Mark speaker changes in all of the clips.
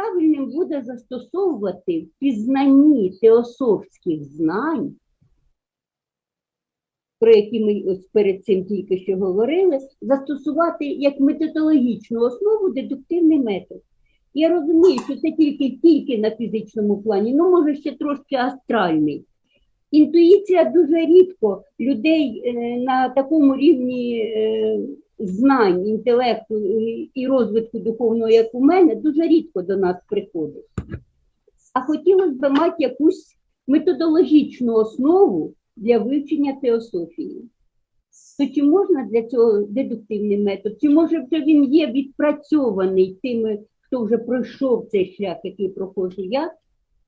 Speaker 1: правильним буде застосовувати в пізнанні теософських знань, про які ми ось перед цим тільки що говорили, застосувати як методологічну основу дедуктивний метод. Я розумію, що це тільки, тільки на фізичному плані, ну може ще трошки астральний. Інтуїція дуже рідко людей е, на такому рівні е, знань, інтелекту і- і розвитку духовного, як у мене, дуже рідко до нас приходить. А хотілося б мати якусь методологічну основу для вивчення теософії. То чи можна для цього дедуктивний метод? Чи може вже він є відпрацьований тими, хто вже пройшов цей шлях, який проходжу я,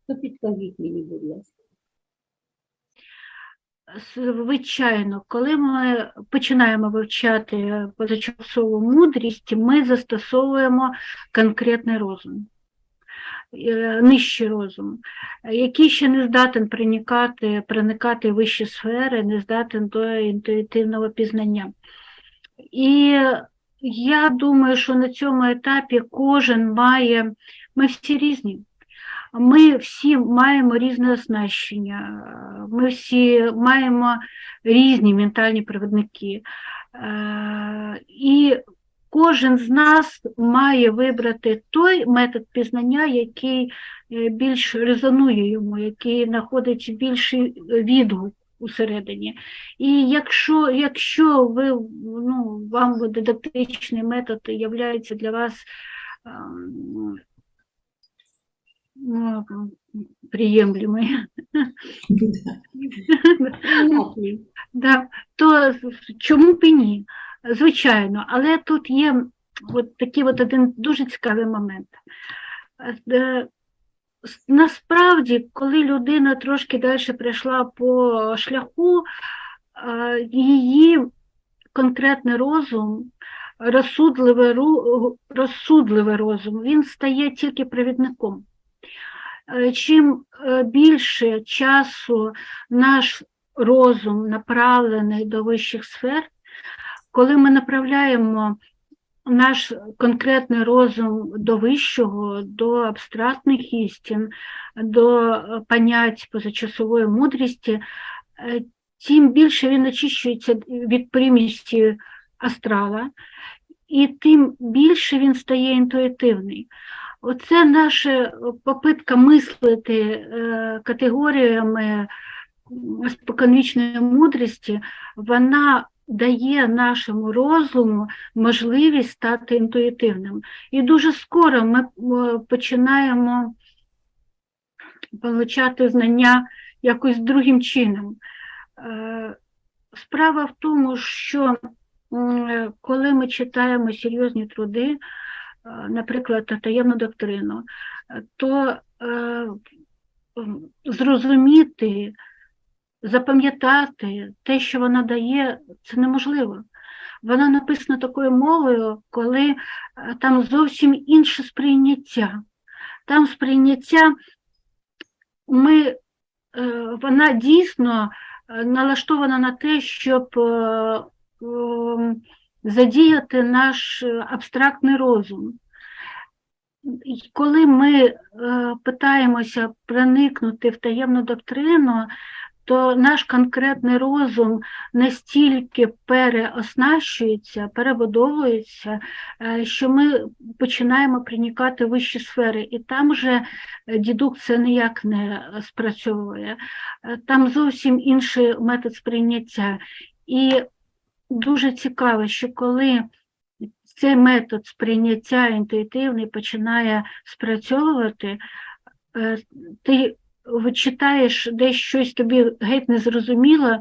Speaker 1: то підкажіть мені, будь ласка.
Speaker 2: Звичайно, коли ми починаємо вивчати позачасову мудрість, ми застосовуємо конкретний розум, е, нижчий розум, який ще не здатен проникати, проникати в вищі сфери, не здатен до інтуїтивного пізнання. І я думаю, що на цьому етапі кожен має, ми всі різні. Ми всі маємо різне оснащення, ми всі маємо різні ментальні провідники. Е, І кожен з нас має вибрати той метод пізнання, який е, більш резонує йому, який знаходить більший відгук усередині. І якщо, якщо ви, ну, вам дидактичний метод являється для вас ем, ну, да, то чому б і ні? Звичайно, але тут є такий один дуже цікавий момент. Е, Насправді, коли людина трошки далі прийшла по шляху, е, її конкретний розум, розсудливий, розсудливий розум, він стає тільки провідником. Е, Чим е, більше часу наш розум направлений до вищих сфер, коли ми направляємо наш конкретний розум до вищого, до абстрактних істин, до понять позачасової мудрості, е, тим більше він очищується від примісті астрала, і тим більше він стає інтуїтивний. Оце наша попитка мислити е, категоріями споконвічної мудрості, вона дає нашому розуму можливість стати інтуїтивним. І дуже скоро ми е, починаємо получати знання якось другим чином. Е, Справа в тому, що е, коли ми читаємо серйозні труди, е, наприклад, таємну доктрину, е, то е, зрозуміти, запам'ятати те, що вона дає, це неможливо. Вона написана такою мовою, коли е, там зовсім інше сприйняття. Там сприйняття ми, е, вона дійсно е, налаштована на те, щоб е, задіяти наш е, абстрактний розум. Коли ми е, питаємося проникнути в таємну доктрину, то наш конкретний розум настільки переоснащується, перебудовується, е, що ми починаємо проникати в вищі сфери, і там вже дедукція ніяк не спрацьовує. Там зовсім інший метод сприйняття. І дуже цікаво, що коли цей метод сприйняття інтуїтивний починає спрацьовувати, е, ти читаєш десь щось тобі геть не зрозуміло,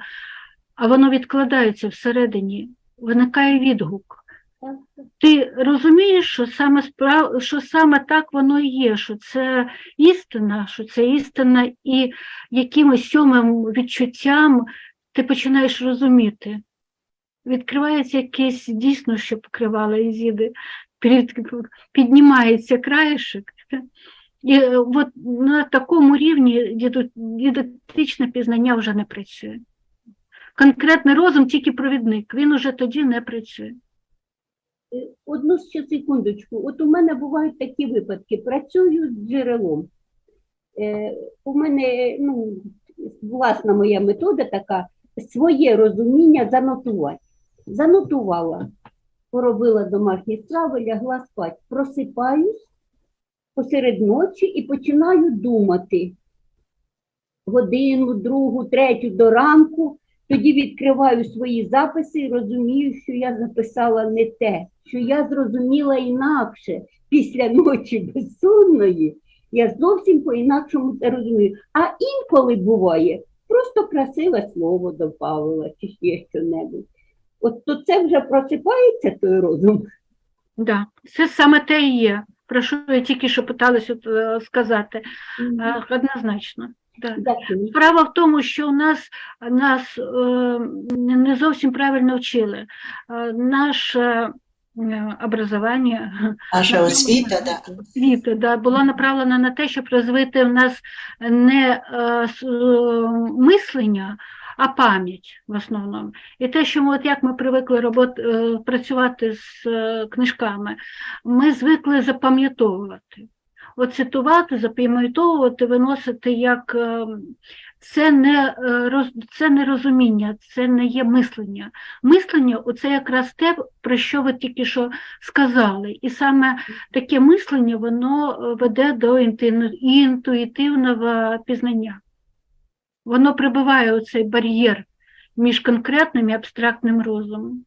Speaker 2: а воно відкладається всередині, виникає відгук. Ти розумієш, що саме справ... що саме так воно і є, що це істина, що це істина, і якимось сьомим відчуттям ти починаєш розуміти. Відкривається якесь дійсно, що покривало Ізіди, піднімається краєшок. І е, от на такому рівні дидактичне пізнання вже не працює. Конкретний розум тільки провідник, він уже тоді не працює.
Speaker 1: Е, Одну ще секундочку. От у мене бувають такі випадки. Працюю з джерелом. Е, у мене ну, власна моя метода така своє розуміння занотувати. Занотувала, поробила домашні страви, лягла спати. Просипаюсь посеред ночі і починаю думати годину, другу, третю до ранку. Тоді відкриваю свої записи і розумію, що я записала не те, що я зрозуміла інакше після ночі безсонної. Я зовсім по-інакшому це розумію. А інколи буває, просто красиве слово добавила чи ще що-небудь. От то це вже просипається той розум.
Speaker 2: Да. Це саме те і є, про що я тільки що питалася е, сказати. Е, Однозначно. Да.
Speaker 1: Дякую.
Speaker 2: Справа в тому, що у нас нас е, не зовсім правильно вчили. Е, наше е, образування,
Speaker 3: Наша освіта, да.
Speaker 2: освіта, да, була направлена на те, щоб розвити в нас не мислення, а пам'ять в основному. І те, що ми, от як ми привикли робот, е, працювати з е, книжками, ми звикли запам'ятовувати. От цитувати, запам'ятовувати, виносити як е, це не, це не розуміння, це не є мислення. Мислення це якраз те, про що ви тільки що сказали. І саме таке мислення воно веде до інтуїтивного пізнання. Воно прибиває цей бар'єр між конкретним і абстрактним розумом.